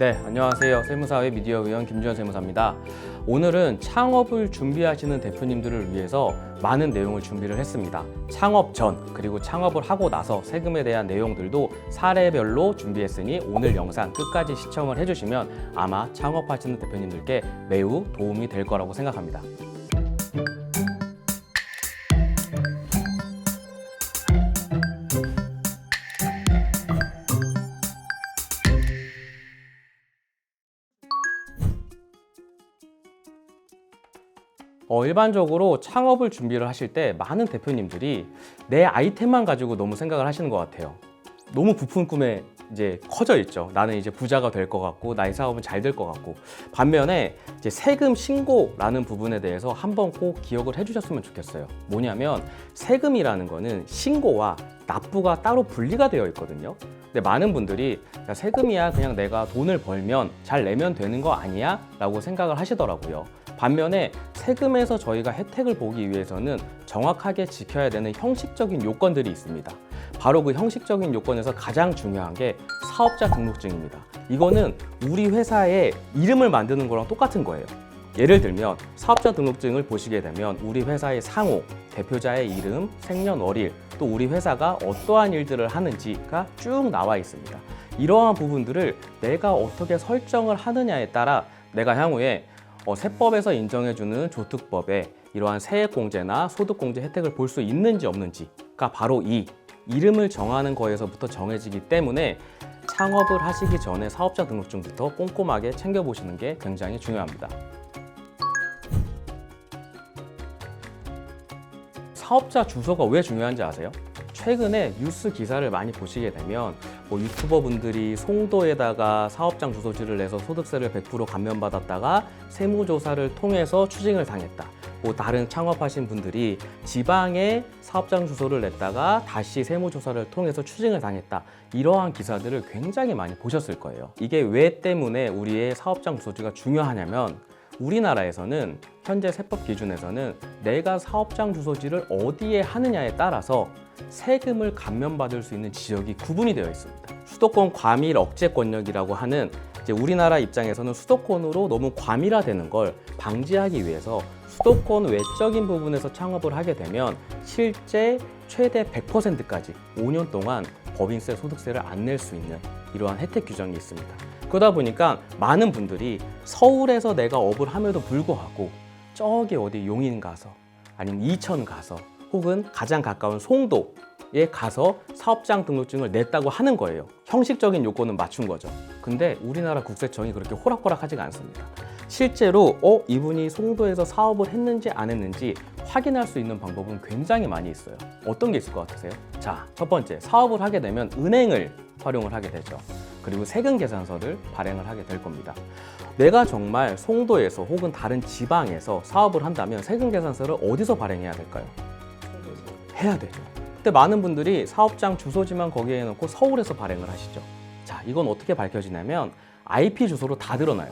네, 안녕하세요. 세무사회 미디어위원 김주현 세무사입니다. 오늘은 창업을 준비하시는 대표님들을 위해서 많은 내용을 준비를 했습니다. 창업 전 그리고 창업을 하고 나서 세금에 대한 내용들도 사례별로 준비했으니 오늘 영상 끝까지 시청을 해주시면 아마 창업하시는 대표님들께 매우 도움이 될 거라고 생각합니다. 어, 일반적으로 창업을 준비를 하실 때 많은 대표님들이 내 아이템만 가지고 너무 생각을 하시는 것 같아요. 너무 부푼 꿈에 이제 커져 있죠. 나는 이제 부자가 될 것 같고 나의 사업은 잘 될 것 같고 반면에 이제 세금 신고라는 부분에 대해서 한번 꼭 기억을 해주셨으면 좋겠어요. 뭐냐면 세금이라는 거는 신고와 납부가 따로 분리가 되어 있거든요. 근데 많은 분들이 야, 세금이야 그냥 내가 돈을 벌면 잘 내면 되는 거 아니야? 라고 생각을 하시더라고요. 반면에 세금에서 저희가 혜택을 보기 위해서는 정확하게 지켜야 되는 형식적인 요건들이 있습니다. 바로 그 형식적인 요건에서 가장 중요한 게 사업자 등록증입니다. 이거는 우리 회사의 이름을 만드는 거랑 똑같은 거예요. 예를 들면 사업자 등록증을 보시게 되면 우리 회사의 상호, 대표자의 이름, 생년월일, 또 우리 회사가 어떠한 일들을 하는지가 쭉 나와 있습니다. 이러한 부분들을 내가 어떻게 설정을 하느냐에 따라 내가 향후에 어, 세법에서 인정해주는 조특법에 이러한 세액공제나 소득공제 혜택을 볼 수 있는지 없는지가 바로 이 이름을 정하는 거에서부터 정해지기 때문에 창업을 하시기 전에 사업자 등록증부터 꼼꼼하게 챙겨보시는 게 굉장히 중요합니다. 사업자 주소가 왜 중요한지 아세요? 최근에 뉴스 기사를 많이 보시게 되면 뭐 유튜버 분들이 송도에다가 사업장 주소지를 내서 소득세를 100% 감면받았다가 세무조사를 통해서 추징을 당했다. 뭐 다른 창업하신 분들이 지방에 사업장 주소를 냈다가 다시 세무조사를 통해서 추징을 당했다. 이러한 기사들을 굉장히 많이 보셨을 거예요. 이게 왜 때문에 우리의 사업장 주소지가 중요하냐면 우리나라에서는 현재 세법 기준에서는 내가 사업장 주소지를 어디에 하느냐에 따라서 세금을 감면받을 수 있는 지역이 구분이 되어 있습니다. 수도권 과밀 억제 권역이라고 하는 우리나라 입장에서는 수도권으로 너무 과밀화되는 걸 방지하기 위해서 수도권 외적인 부분에서 창업을 하게 되면 실제 최대 100%까지 5년 동안 법인세 소득세를 안 낼 수 있는 이러한 혜택 규정이 있습니다. 그러다 보니까 많은 분들이 서울에서 내가 업을 함에도 불구하고 저기 어디 용인 가서 아니면 이천 가서 혹은 가장 가까운 송도에 가서 사업장 등록증을 냈다고 하는 거예요. 형식적인 요건은 맞춘 거죠. 근데 우리나라 국세청이 그렇게 호락호락하지가 않습니다. 실제로 어 이분이 송도에서 사업을 했는지 안 했는지 확인할 수 있는 방법은 굉장히 많이 있어요. 어떤 게 있을 것 같으세요? 자, 첫 번째 사업을 하게 되면 은행을 활용을 하게 되죠. 그리고 세금 계산서를 발행을 하게 될 겁니다. 내가 정말 송도에서 혹은 다른 지방에서 사업을 한다면 세금 계산서를 어디서 발행해야 될까요? 해야 되죠. 근데 많은 분들이 사업장 주소지만 거기에 넣고 서울에서 발행을 하시죠. 자, 이건 어떻게 밝혀지냐면 IP 주소로 다 드러나요.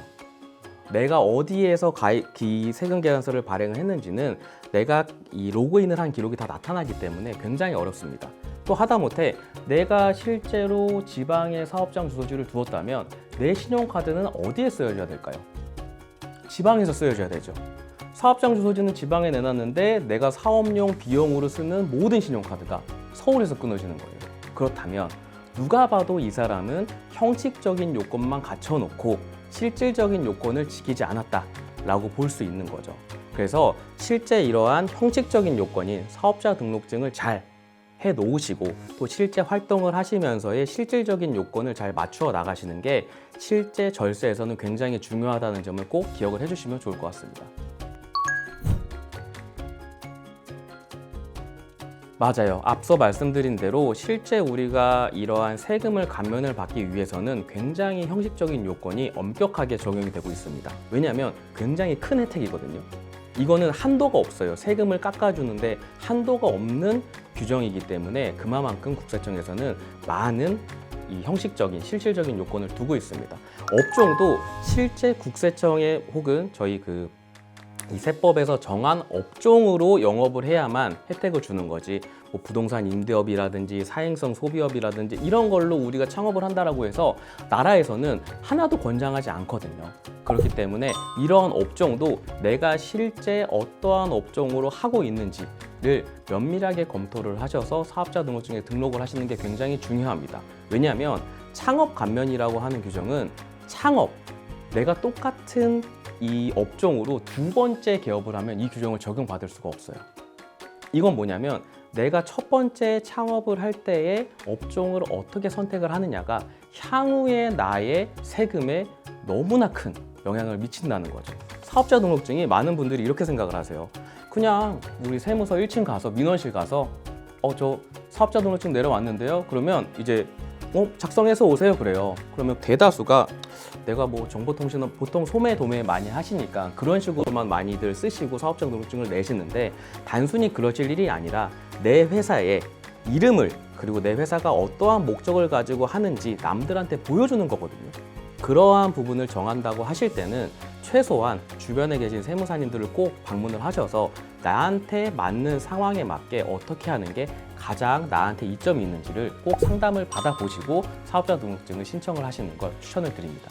내가 어디에서 가입, 이 세금 계산서를 발행을 했는지는 내가 이 로그인을 한 기록이 다 나타나기 때문에 굉장히 어렵습니다. 또 하다못해 내가 실제로 지방에 사업장 주소지를 두었다면 내 신용카드는 어디에 쓰여져야 될까요? 지방에서 쓰여져야 되죠. 사업장 주소지는 지방에 내놨는데 내가 사업용 비용으로 쓰는 모든 신용카드가 서울에서 끊어지는 거예요. 그렇다면 누가 봐도 이 사람은 형식적인 요건만 갖춰놓고 실질적인 요건을 지키지 않았다라고 볼 수 있는 거죠. 그래서 실제 이러한 형식적인 요건인 사업자 등록증을 잘 해 놓으시고 또 실제 활동을 하시면서의 실질적인 요건을 잘 맞추어 나가시는 게 실제 절세에서는 굉장히 중요하다는 점을 꼭 기억을 해주시면 좋을 것 같습니다. 맞아요. 앞서 말씀드린 대로 실제 우리가 이러한 세금을 감면을 받기 위해서는 굉장히 형식적인 요건이 엄격하게 적용이 되고 있습니다. 왜냐하면 굉장히 큰 혜택이거든요. 이거는 한도가 없어요. 세금을 깎아주는데 한도가 없는 규정이기 때문에 그만큼 국세청에서는 많은 이 형식적인 실질적인 요건을 두고 있습니다. 업종도 실제 국세청에 혹은 저희 그 이 세법에서 정한 업종으로 영업을 해야만 혜택을 주는 거지. 뭐 부동산 임대업이라든지 사행성 소비업이라든지 이런 걸로 우리가 창업을 한다라고 해서 나라에서는 하나도 권장하지 않거든요. 그렇기 때문에 이러한 업종도 내가 실제 어떠한 업종으로 하고 있는지를 면밀하게 검토를 하셔서 사업자 등록증에 등록을 하시는 게 굉장히 중요합니다. 왜냐하면 창업 감면이라고 하는 규정은 창업 내가 똑같은 이 업종으로 두 번째 개업을 하면 이 규정을 적용받을 수가 없어요. 이건 뭐냐면 내가 첫 번째 창업을 할 때의 업종을 어떻게 선택을 하느냐가 향후의 나의 세금에 너무나 큰 영향을 미친다는 거죠. 사업자 등록증이 많은 분들이 이렇게 생각을 하세요. 그냥 우리 세무서 1층 가서 민원실 가서 어 저 사업자 등록증 내려왔는데요. 그러면 이제 어 작성해서 오세요 그래요. 그러면 대다수가 내가 뭐 정보통신은 보통 소매 도매 많이 하시니까 그런 식으로만 많이들 쓰시고 사업자 등록증을 내시는데 단순히 그러실 일이 아니라 내 회사의 이름을 그리고 내 회사가 어떠한 목적을 가지고 하는지 남들한테 보여주는 거거든요. 그러한 부분을 정한다고 하실 때는 최소한 주변에 계신 세무사님들을 꼭 방문을 하셔서 나한테 맞는 상황에 맞게 어떻게 하는 게 가장 나한테 이점이 있는지를 꼭 상담을 받아보시고 사업자 등록증을 신청을 하시는 걸 추천을 드립니다.